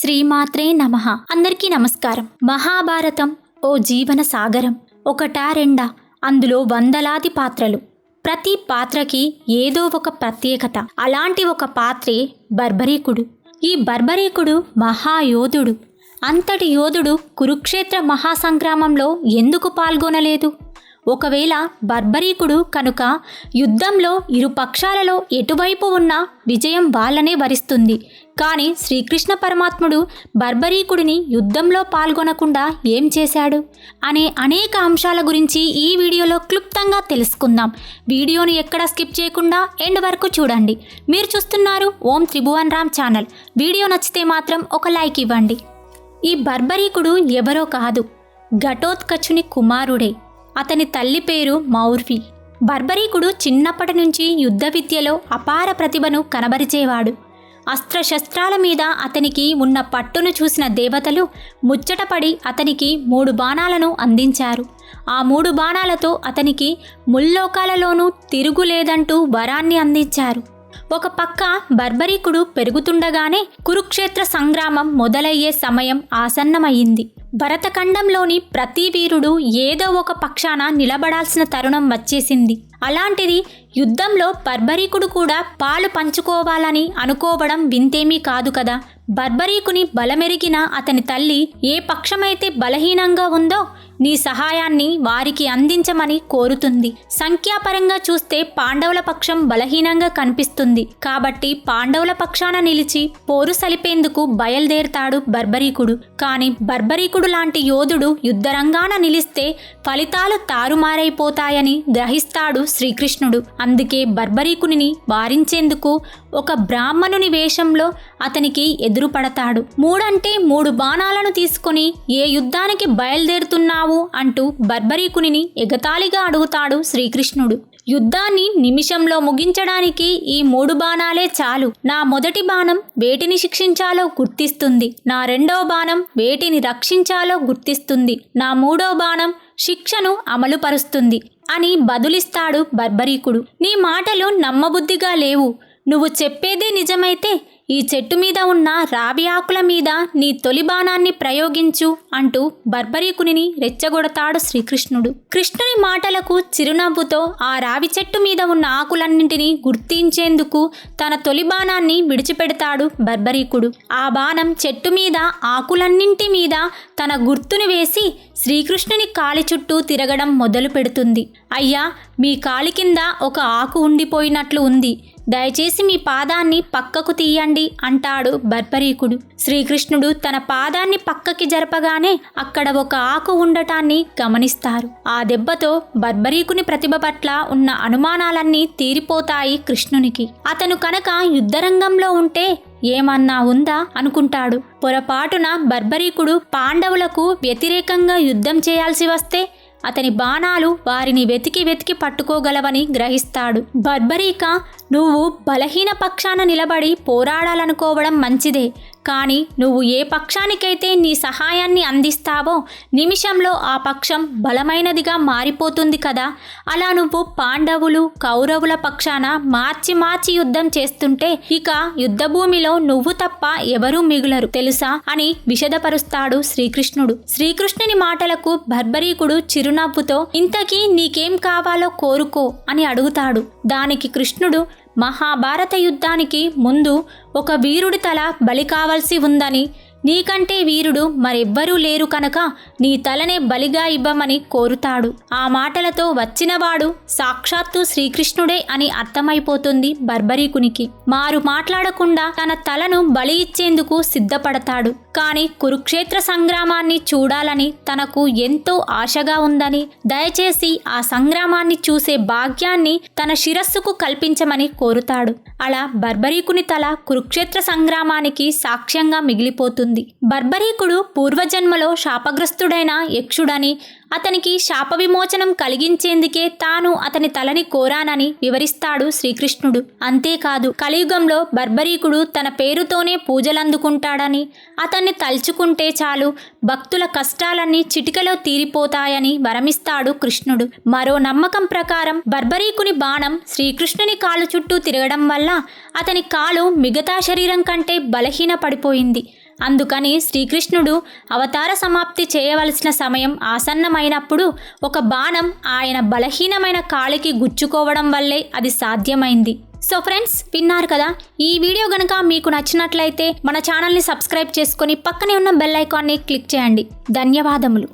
శ్రీమాత్రే నమ. అందరికీ నమస్కారం. మహాభారతం ఓ జీవన సాగరం. ఒకటా రెండా? అందులో వందలాది పాత్రలు. ప్రతి పాత్రకి ఏదో ఒక ప్రత్యేకత. అలాంటి ఒక పాత్రే బర్బరీకుడు. ఈ బర్బరీకుడు మహాయోధుడు. అంతటి యోధుడు కురుక్షేత్ర మహాసంగ్రామంలో ఎందుకు పాల్గొనలేదు? ఒకవేళ బర్బరీకుడు కనుక యుద్ధంలో ఇరు పక్షాలలో ఎటువైపు ఉన్నా విజయం వాళ్ళనే వరిస్తుంది. కానీ శ్రీకృష్ణ పరమాత్ముడు బర్బరీకుడిని యుద్ధంలో పాల్గొనకుండా ఏం చేశాడు? అనే అనేక అంశాల గురించి ఈ వీడియోలో క్లుప్తంగా తెలుసుకుందాం. వీడియోని ఎక్కడ స్కిప్ చేయకుండా ఎండ్ వరకు చూడండి. మీరు చూస్తున్నారు ఓం త్రిభువన్ రామ్ ఛానల్. వీడియో నచ్చితే మాత్రం ఒక లైక్ ఇవ్వండి. ఈ బర్బరీకుడు ఎవరో కాదు. ఘటోత్కచుని కుమారుడే. అతని తల్లి పేరు మౌర్వి. బర్బరీకుడు చిన్నప్పటి నుంచి యుద్ధ విద్యలో అపార ప్రతిభను కనబరిచేవాడు. అస్త్రశస్త్రాల మీద అతనికి ఉన్న పట్టును చూసిన దేవతలు ముచ్చటపడి అతనికి మూడు బాణాలను అందించారు. ఆ మూడు బాణాలతో అతనికి ముల్లోకాలలోనూ తిరుగులేదంటూ వరాన్ని అందించారు. ఒక పక్క బర్బరీకుడు పెరుగుతుండగానే కురుక్షేత్ర సంగ్రామం మొదలయ్యే సమయం ఆసన్నమయ్యింది భరతఖండంలోని ప్రతి వీరుడు ఏదో ఒక పక్షాన నిలబడాల్సిన తరుణం వచ్చేసింది. అలాంటిది యుద్ధంలో బర్బరీకుడు కూడా పాలు పంచుకోవాలని అనుకోవడం వింతేమీ కాదు కదా. బర్బరీకుని బలమెరిగిన అతని తల్లి ఏ పక్షమైతే బలహీనంగా ఉందో నీ సహాయాన్ని వారికి అందించమని కోరుతుంది. సంఖ్యాపరంగా చూస్తే పాండవుల పక్షం బలహీనంగా కనిపిస్తుంది. కాబట్టి పాండవుల పక్షాన నిలిచి పోరు సలిపేందుకు బయలుదేరతాడు బర్బరీకుడు. కానీ బర్బరీకుడు లాంటి యోధుడు యుద్ధరంగాన నిలిస్తే ఫలితాలు తారుమారైపోతాయని గ్రహిస్తాడు శ్రీకృష్ణుడు. అందుకే బర్బరీకుని వారించేందుకు ఒక బ్రాహ్మణుని వేషంలో అతనికి ఎదురుపడతాడు. మూడంటే మూడు బాణాలను తీసుకుని ఏ యుద్ధానికి బయలుదేరుతున్నావు అంటూ బర్బరీకుని ఎగతాళిగా అడుగుతాడు శ్రీకృష్ణుడు. యుద్ధాన్ని నిమిషంలో ముగించడానికి ఈ మూడు బాణాలే చాలు. నా మొదటి బాణం వేటిని శిక్షించాలో గుర్తిస్తుంది. నా రెండో బాణం వేటిని రక్షించాలో గుర్తిస్తుంది. నా మూడో బాణం శిక్షను అమలుపరుస్తుంది అని బదులిస్తాడు బర్బరీకుడు. నీ మాటలు నమ్మబుద్ధిగా లేవు. నువ్వు చెప్పేదే నిజమైతే ఈ చెట్టు మీద ఉన్న రావి ఆకుల మీద నీ తొలి బాణాన్ని ప్రయోగించు అంటూ బర్బరీకుని రెచ్చగొడతాడు శ్రీకృష్ణుడు. కృష్ణుని మాటలకు చిరునవ్వుతో ఆ రావి చెట్టు మీద ఉన్న ఆకులన్నింటినీ గుర్తించేందుకు తన తొలి బాణాన్ని విడిచిపెడతాడు బర్బరీకుడు. ఆ బాణం చెట్టు మీద ఆకులన్నింటి మీద తన గుర్తును వేసి శ్రీకృష్ణుని కాలి చుట్టూ తిరగడం మొదలు పెడుతుంది అయ్యా మీ కాలి కింద ఒక ఆకు ఉండిపోయినట్లు ఉంది. దయచేసి మీ పాదాన్ని పక్కకు తీయండి అంటాడు బర్బరీకుడు శ్రీకృష్ణుడు తన పాదాన్ని పక్కకి జరపగానే అక్కడ ఒక ఆకు ఉండటాన్ని గమనిస్తారు. ఆ దెబ్బతో బర్బరీకుని ప్రతిభ పట్ల ఉన్న అనుమానాలన్నీ తీరిపోతాయి కృష్ణునికి. అతను కనుక యుద్ధరంగంలో ఉంటే ఏమన్నా ఉందా అనుకుంటాడు. పొరపాటున బర్బరీకుడు పాండవులకు వ్యతిరేకంగా యుద్ధం చేయాల్సి వస్తే అతని బాణాలు వారిని వెతికి వెతికి పట్టుకోగలవని గ్రహిస్తాడు. బర్బరీక నువ్వు బలహీన పక్షాన నిలబడి పోరాడాలనుకోవడం మంచిదే. కానీ నువ్వు ఏ పక్షానికైతే నీ సహాయాన్ని అందిస్తావో నిమిషంలో ఆ పక్షం బలమైనదిగా మారిపోతుంది కదా. అలా నువ్వు పాండవులు కౌరవుల పక్షాన మార్చి మార్చి యుద్ధం చేస్తుంటే ఇక యుద్ధభూమిలో నువ్వు తప్ప ఎవరూ మిగులరు తెలుసా? అని విషదపరుస్తాడు శ్రీకృష్ణుడు. శ్రీకృష్ణుని మాటలకు బర్బరీకుడు చిరునవ్వుతో ఇంతకీ నీకేం కావాలో కోరుకో అని అడుగుతాడు. దానికి కృష్ణుడు మహాభారత యుద్ధానికి ముందు ఒక వీరుడి తల బలి కావాల్సి ఉందని నీకంటే వీరుడు మరెవ్వరూ లేరు కనుక నీ తలనే బలిగా ఇవ్వమని కోరుతాడు. ఆ మాటలతో వచ్చినవాడు సాక్షాత్తు శ్రీకృష్ణుడే అని అర్థమైపోతుంది బర్బరీకునికి. మారు మాట్లాడకుండా తన తలను బలి ఇచ్చేందుకు సిద్ధపడతాడు. కానీ కురుక్షేత్ర సంగ్రామాన్ని చూడాలని తనకు ఎంతో ఆశగా ఉందని దయచేసి ఆ సంగ్రామాన్ని చూసే భాగ్యాన్ని తన శిరస్సుకు కల్పించమని కోరుతాడు. అలా బర్బరీకుని తల కురుక్షేత్ర సంగ్రామానికి సాక్ష్యంగా మిగిలిపోతుంది. బర్బరీకుడు పూర్వజన్మలో శాపగ్రస్తుడైన యక్షుడని అతనికి శాప విమోచనం కలిగించేందుకే తాను అతని తలని కోరానని వివరిస్తాడు శ్రీకృష్ణుడు. అంతేకాదు కలియుగంలో బర్బరీకుడు తన పేరుతోనే పూజలందుకుంటాడని అతన్ని తలుచుకుంటే చాలు భక్తుల కష్టాలన్నీ చిటికలో తీరిపోతాయని వరమిస్తాడు కృష్ణుడు. మరో నమ్మకం ప్రకారం బర్బరీకుని బాణం శ్రీకృష్ణుని కాలు చుట్టూ తిరగడం వల్ల అతని కాలు మిగతా శరీరం కంటే బలహీన పడిపోయింది అందుకని శ్రీకృష్ణుడు అవతార సమాప్తి చేయవలసిన సమయం ఆసన్నమైనప్పుడు ఒక బాణం ఆయన బలహీనమైన కాలికి గుచ్చుకోవడం వల్లే అది సాధ్యమైంది. సో ఫ్రెండ్స్ విన్నారు కదా? ఈ వీడియో గనక మీకు నచ్చినట్లయితే మన ఛానల్ని సబ్స్క్రైబ్ చేసుకొని పక్కనే ఉన్న బెల్ ఐకాన్ని క్లిక్ చేయండి. ధన్యవాదములు.